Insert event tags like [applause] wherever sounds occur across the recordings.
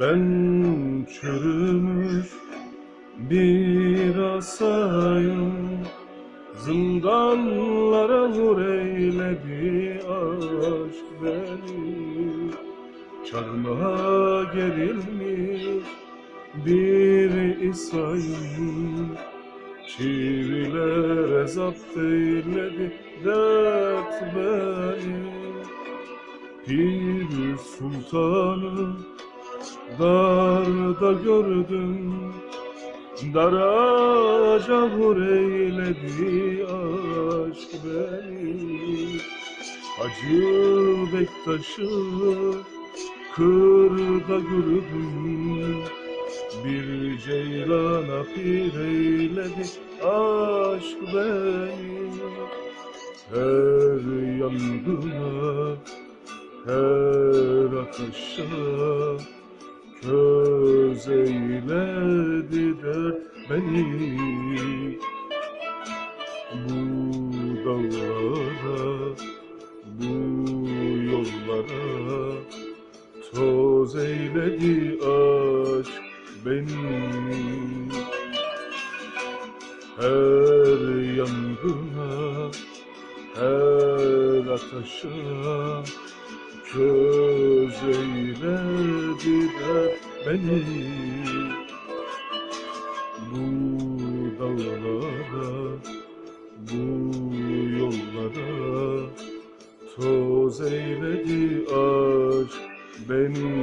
Ben çürümüş bir asayım. Zindanlara nur eyledi aşk beni Çarmıha gerilmiş bir İsa'yım. Çivilere zapt eyledi dert beni Pir sultanı darda gördüm Dara cahur eyledi aşk beni. Hacı Bektaş'ı kırda gördüm Bir ceylana pir eyledi aşk beni. Her yangına her ateşe köz eyledi dert beni. Bu dağlara, bu yollara toz eyledi aşk beni. Her yangına, her ateşe köz eyledi dert beni. Bu dağlara, bu yollara Toz eyledi aşk beni.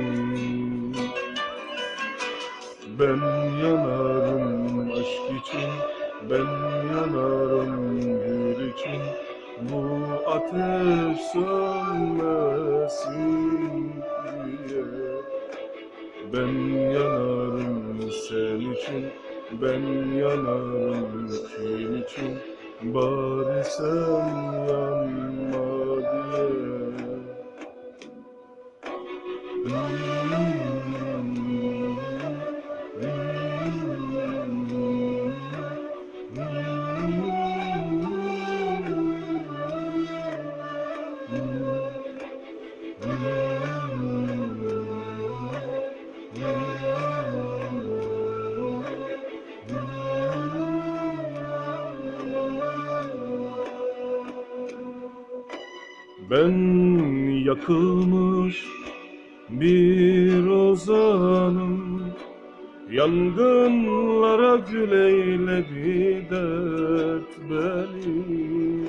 Ben yanarım aşk için Ben yanarım gül için. Bu ateş sönmesin diye Ben yanarım sen için Ben yanarım kim için. Bari sen yanma diye [laughs] Ben yakılmış bir ozanım. Yangınlara gül eyledi dert beni.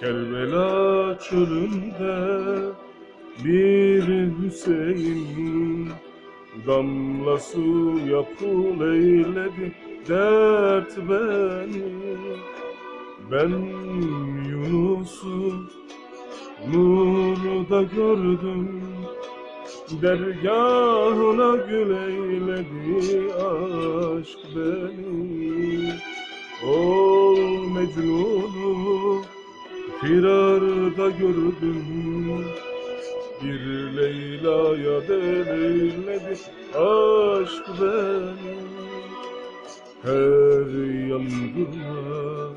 Kerbela çölünde bir Hüseyin Damla su yapıl eyledi dert beni. Ben Yunus'u Nurda gördüm Dergahına gül eyledi aşk beni. Ol Mecnun'u firarda gördüm Bir Leyla'ya deleyledi aşk beni. Her yangına,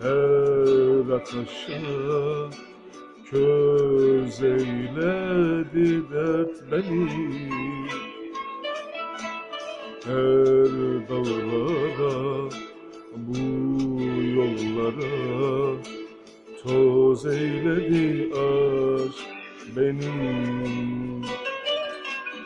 her ateşe Köz eyledi dert beni Her dağlara, bu yollara Toz eyledi aşk beni